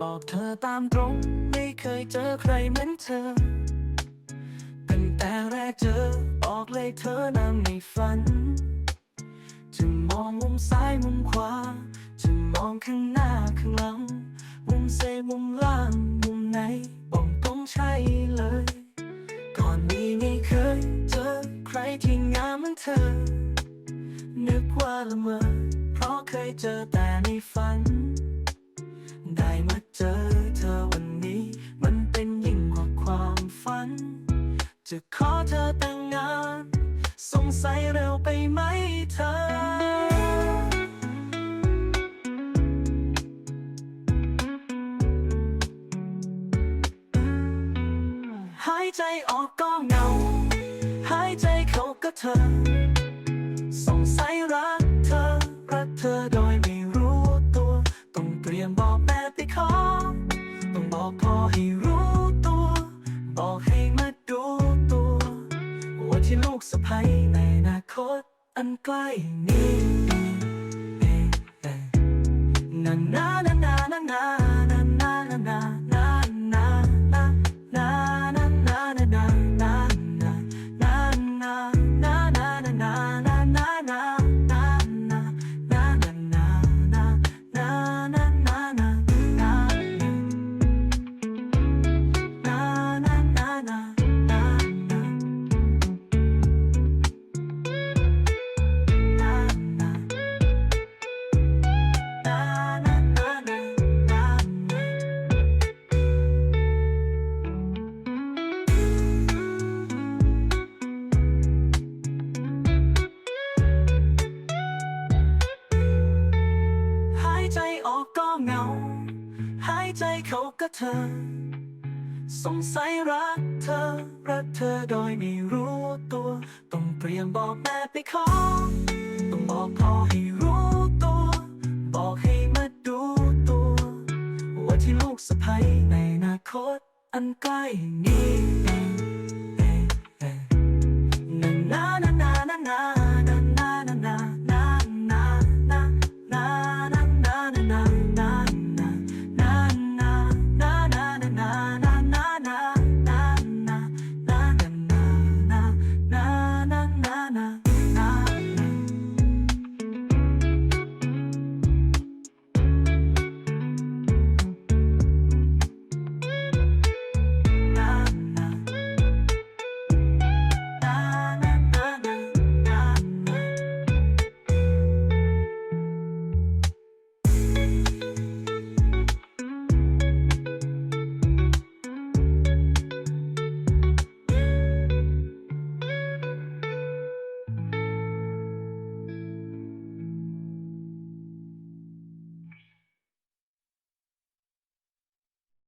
บอกเธอตามตรง ไม่เคยเจอใครเหมือนเธอ ตั้งแต่แรกเจอบอกเลยเธอนำในฝัน จะมองมุมซ้ายมุมขวา จะมองข้างหน้าข้างหลัง มุมเซมุมล่างมุมไหนบอกตรงใช่เลย ก่อนนี้ไม่เคยเจอใครที่งามเหมือนเธอ นึกว่าละเมอเพราะเคยเจอแต่ในฝัน เจอเธอวันนี้ มันเป็นยิ่งกว่าความฝัน จะขอเธอแต่งงาน สงสัยเร็วไปไหมเธอ หายใจออกก็เงา หายใจเข้าก็เธอ พอให้รู้ตัว บอกให้มาดูตัว ว่าที่ลูกสะใภ้ในอนาคต อันใกล้นี้นั่นนานา เขาก็เธอ สงสัยรักเธอ รักเธอโดยไม่รู้ตัว ต้องเตรียมบอกแม่ไปขอต้องบอกพ่อให้รู้ตัว บอกให้มาดูตัว ว่าที่ลูกสะใภ้ในอนาคตอันใกล้นี้